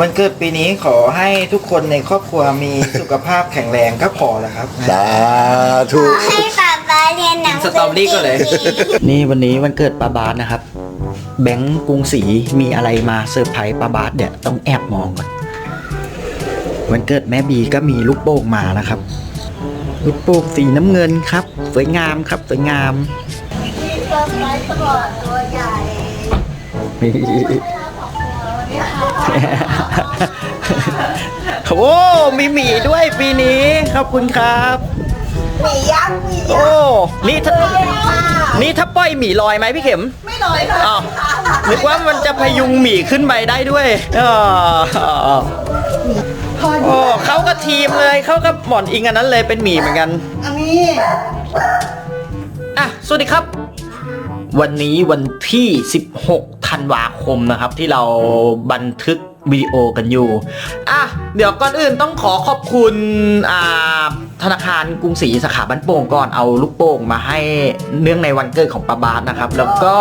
วันเกิดปีนี้ขอให้ทุกคนในครอบครัวมีสุขภาพแข็งแรงก็พอแล้วครับ สาธุให้ป๊าป๊าเรียนหนังสตรอเบอรี่ก่อนเลย นี่วันนี้วันเกิดป้าบาสนะครับ แบงค์กรุงศรีมีอะไรมาเซอร์ไพรส์ป้าบาสเดี๋ยวต้องแอบมองก่อนวันเกิดแม่บีก็มีลูกโป่งมานะครับ ลูกโป่งสีน้ำเงินครับ สวยงามครับสวยงามป๊าป๊าตัวตัวใหญ่ โอ้มีหมีด้วยปีนี้ขอบคุณครับมียักษ์มียัโอ้กษ์นี่ถ้านี่ถ้าปล่อยหมีลอยไหมพี่เข็ม ไม่ลอยค่ะอ้าวนึกว่ามันจะพยุงหมีขึ้นไปได้ด้วยอ๋อพอโอ้เข้ากับทีมเลยเข้ากับหมอนอิงอันนั้นเลยเป็นหมีเหมือนกัน อันนี้ อะ สวัสดีครับ วันนี้วันที่ 16 ธันวาคมนะครับ ที่เราบันทึกวิดีโอกันอยู่ อะ เดี๋ยวก่อนอื่นต้องขอขอบคุณ อ่า ธนาคารกรุงศรีสาขาบ้านโป่งก่อนเอาลูกโป่งมาให้เนื่องในวันเกิดของป้าบาสนะครับ แล้วก็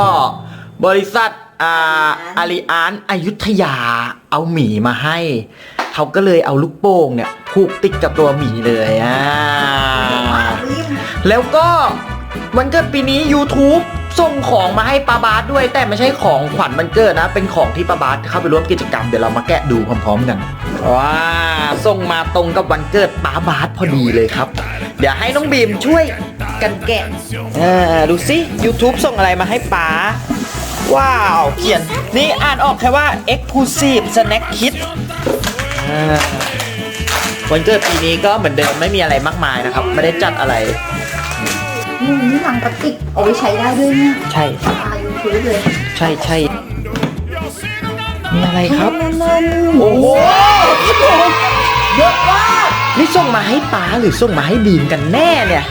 บริษัท อ่าอาริอานอายุทยาเอาหมีมาให้ เขาก็เลยเอาลูกโป่งเนี่ยผูกติดกับตัวหมีเลยอ่า แล้วก็วันเกิดปีนี้ YouTube ส่งของมาให้ป้าบาสด้วย แต่ไม่ใช่ของขวัญวันเกิดนะ เป็นของที่ป้าบาสเข้าไปร่วมกิจกรรมเดี๋ยวเรามาแกะดูพร้อมๆกันว้าส่งมาตรงกับวันเกิดป้าบาสพอดีเลยครับ เดี๋ยวให้น้องบีมช่วยกันแกะเออดูสิ YouTube ส่งอะไรมาให้ป้าว้าว เขียน นี่อ่านออกแค่ว่า Exclusive Snack Kit วันเกิดปีนี้ก็เหมือนเดิมไม่มีอะไรมากมายนะครับ ไม่ได้จัดอะไร นี่นี่หนังพลาสติกเอาไว้ใช้ได้ด้วยเนี่ยใช่ตายชื้นเลยใช่ใช่มีอะไรครับนั่นโอ้โหเยอะมากนี่ส่งมาให้ป้าหรือส่งมาให้บีมกันแน่เนี่ย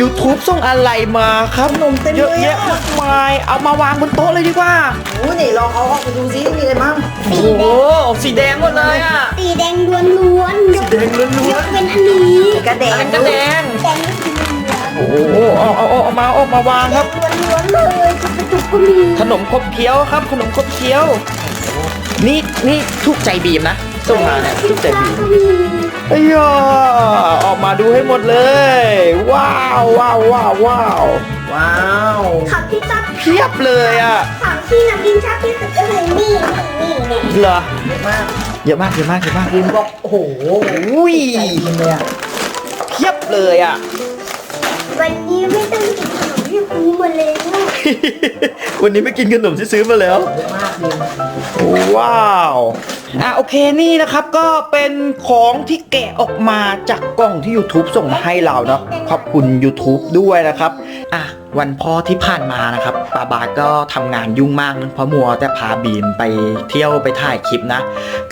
YouTube ส่งอะไรมาครับนมเต็มเยอะแยะมากมาย เอามาวางบนโต๊ะเลยดีกว่าโอ้ยนี่ลองเอาออกไปดูซิมีอะไรบ้างโอ้โหสีแดงหมดเลยอะสีแดงล้วนล้วนๆยกแดงล้วนยกเป็นอันนี้กระแดๆอังนนั้ก็แดงแดง โอ้โหเอาเอาเอาเอามาเอามาวางครับ ล้วนล้วนๆเลยจุกจุกก็มีขนมขบเคี้ยวครับ ขนมขบเคี้ยว นี่นี่ถูกใจบีมนะส่งมาเนี่ยถูกใจบีมเอ้ยอออกมาดูให้หมดเลย ว้าวว้าวว้าวว้าวว้าวขับที่ชอบเพียบเลยอะขับที่น้ำดินชอบที่สุดก็คือนี่นี่นี่เนี่เหรอเยอะมากเยอะมากเยอะมากเยอะมากบิมบอกโอ้โหอุ้ยใจบิมเลยอะเพียบเลยอะ วันนี้ไม่ต้องกินขนมที่ซื้อมาแล้ววันนี้ไม่กินขนมที่ซื้อมาแล้วเยอะมากบิมว้าวอะโอเคนี่นะครับก็เป็นของที่แกะออกมาจากกล่องที่ YouTube ส่งมาให้เราเนาะขอบคุณ YouTube ด้วยนะครับอะวันพ่อที่ผ่านมานะครับป้าบาสก็ทำงานยุ่งมากเพราะมัวแต่พาบีมไปเที่ยวไปถ่ายคลิปนะ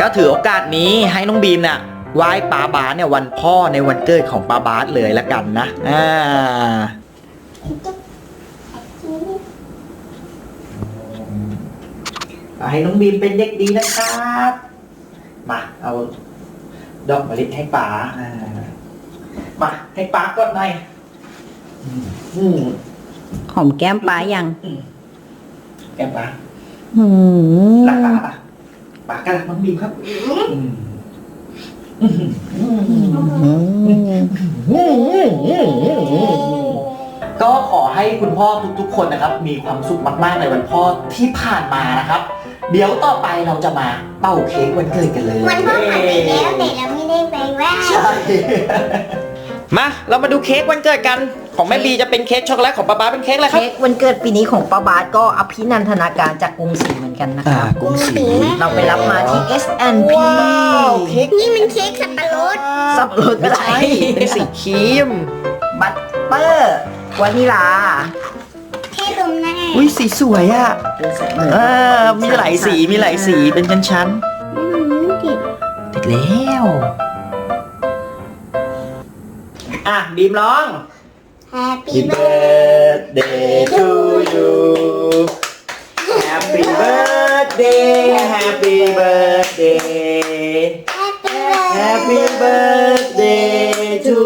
ก็ถือโอกาสนี้ให้น้องบีมเนี่ย ไหว้ป้าบาสเนี่ยวันพ่อในวันเกิดของป้าบาสเลยละกันนะอ่าให้น้องบีมเป็นเด็กดีนะครับมาเอาดอกมะลิให้ป๋าอ่ามาให้ป๋ากดหน่อยอืมอืมหอมแก้มป้ายัง แก้มป๋าหืมรักป๋าปะป๋าก็รักน้องบีมครับอืม ก็ขอให้คุณพ่อทุกๆ คนนะครับ มีความสุขมากๆในวันพ่อที่ผ่านมานะครับ เดี๋ยวต่อไปเราจะมาเป่าเค้กวันเกิดกันเลยวันพ่อผ่านไปแล้วแต่เราไม่ได้ไปไหว้ ใช่ มา เรามาดูเค้กวันเกิดกัน ของแม่บีจะเป็นเค้กช็อกโกแลตของป๊าป๊าเป็นเค้กอะไรครับ เค้กวันเกิดปีนี้ของป้าบาสก็อภินันทนาการจากกรุงศรีเหมือนกันนะคอ่ารับกุ้งสีเราไปรับมาที่ S&P ว้าวเค้กนี่มันเค้กสับปะรดสับปะรดไม่ใช่เป็นสีครีมบัตเตอร์วานิลาเท่ตรงหน้าอุ้ยสีสวยอะเป็นเซตหนึ่งอ่ามีหลายสีมีหลายสีเป็นชั้นอืมติดๆแล้ว อะบีมร้อง Happy Happy birthday to you Happy birthday Happy birthday Happy birthday to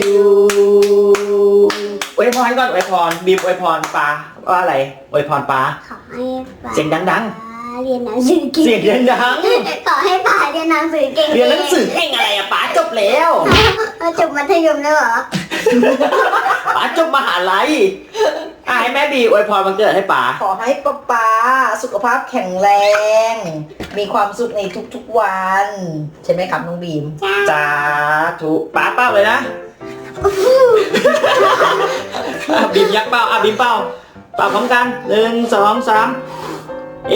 you อวยพรก่อนอวยพรบีมอวยพรปาว่าอะไรอวยพรปาขอให้ป๋าเสียงดังป๋าเรียนหนังสือเก่งเสียงดังขอให้ป๋าเรียนหนังสือเก่งๆเรียนหนังสือเก่งอะไรอะป๋าจบแล้วเอาจบมัธยมแล้วเหรอ ป๋าจบมหาลัยอะให้แม่บีอวยพรวันเกิดให้ป๋าขอให้ป้าป๊าสุขภาพแข็งแรง มีความสุขในทุกๆวัน ใช่ไหมครับน้องบีม จ้าถูกป๋าเป้าเลยนะอะบีมยักษ์เป้าอะบีมเป้าเป้าพร้อมกันหนึ่งสองสามเอ